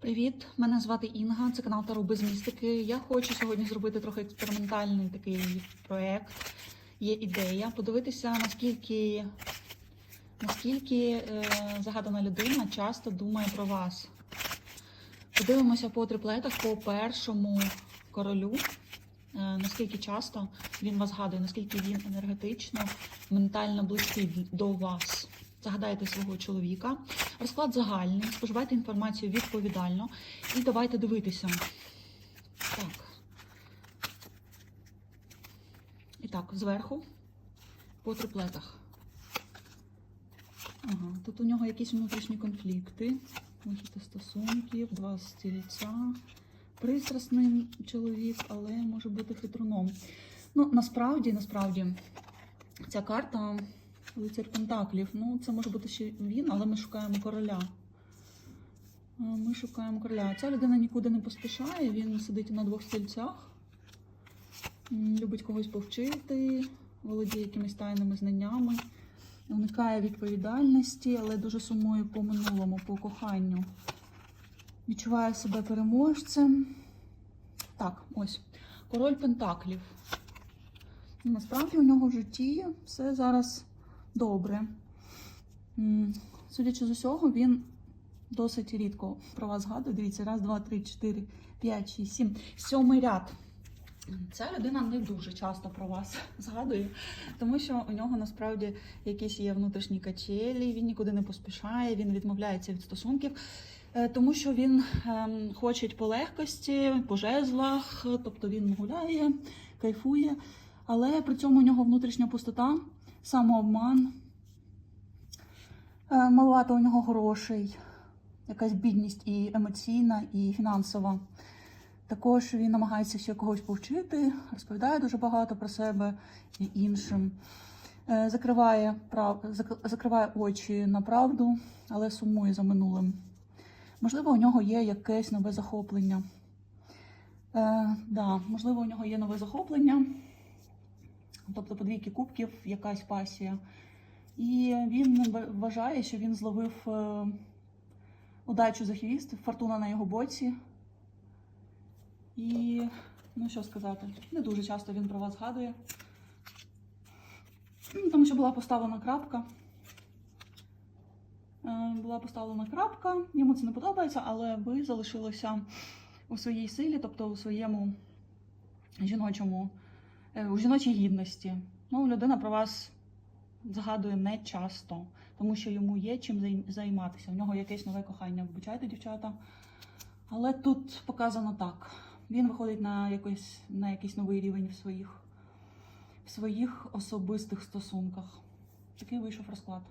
Привіт, мене звати Інга, це канал Таро без містики. Я хочу сьогодні зробити трохи експериментальний такий проєкт. Є ідея подивитися, наскільки, наскільки е, загадана людина часто думає про вас. Подивимося по триплетах по першому королю. е, Наскільки часто він вас згадує, наскільки він енергетично, ментально близький до вас. Загадайте свого чоловіка. Розклад загальний. Споживайте інформацію відповідально. І давайте дивитися. Так. І так, зверху по триплетах. Ага, тут у нього якісь внутрішні конфлікти, вихід стосунків, два стільця. Пристрасний чоловік, але може бути хитруном. Ну, насправді, насправді, ця карта лицар Пентаклів. Ну, це може бути ще він, але ми шукаємо короля. Ми шукаємо короля. Ця людина нікуди не поспішає, він сидить на двох стільцях, любить когось повчити, володіє якимись тайними знаннями, уникає відповідальності, але дуже сумує по минулому, по коханню. Відчуває себе переможцем. Так, ось. Король Пентаклів. Насправді у нього в житті все зараз добре. Судячи з усього, він досить рідко про вас згадує. Дивіться, раз, два, три, чотири, п'ять, шість, сім. Сьомий ряд. Ця людина не дуже часто про вас згадує, тому що у нього насправді якісь є внутрішні качелі, він нікуди не поспішає, він відмовляється від стосунків, е, тому що він ем, хоче по легкості, по жезлах, тобто він гуляє, кайфує, але при цьому у нього внутрішня пустота, самообман, е, малувато у нього грошей, якась бідність і емоційна, і фінансова. Також він намагається ще когось повчити, розповідає дуже багато про себе і іншим. Е, Закриває, прав... закриває очі на правду, але сумує за минулим. Можливо, у нього є якесь нове захоплення. Е, да, можливо, у нього є нове захоплення, тобто подвійки кубків, якась пасія. І він вважає, що він зловив е, удачу за хвіст, фортуна на його боці. І ну що сказати, не дуже часто він про вас згадує. Ну, Тому що була поставлена крапка. Е, Була поставлена крапка, йому це не подобається, але ви залишилися у своїй силі, тобто у своєму жіночому, у жіночій гідності. Ну, людина про вас згадує не часто, тому що йому є чим займатися. У нього якесь нове кохання. Вибачайте, дівчата. Але тут показано так. Він виходить на якийсь, на якийсь новий рівень в своїх, в своїх особистих стосунках. Такий вийшов розклад.